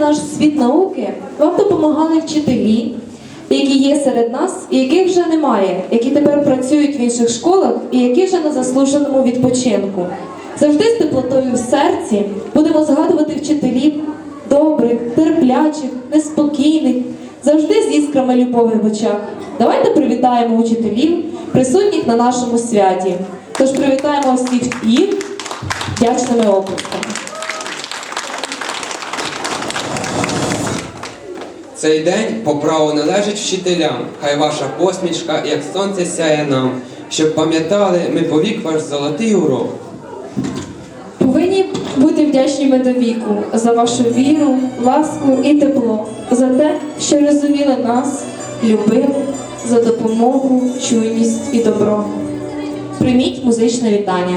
наш світ науки, вам допомагали вчителі, які є серед нас, і яких вже немає, які тепер працюють в інших школах і які вже на заслуженому відпочинку. Завжди з теплотою в серці будемо згадувати вчителів добрих, терплячих, неспокійних, завжди з іскрами любові в очах. Давайте привітаємо учителів, присутніх на нашому святі. Тож привітаємо всіх їх вдячними оплесками. Цей день по праву належить вчителям. Хай ваша посмішка, як сонце сяє нам, щоб пам'ятали ми повік ваш золотий урок. Повинні бути вдячні віку за вашу віру, ласку і тепло, за те, що розуміли нас, любили, за допомогу, чуйність і добро. Прийміть музичне вітання.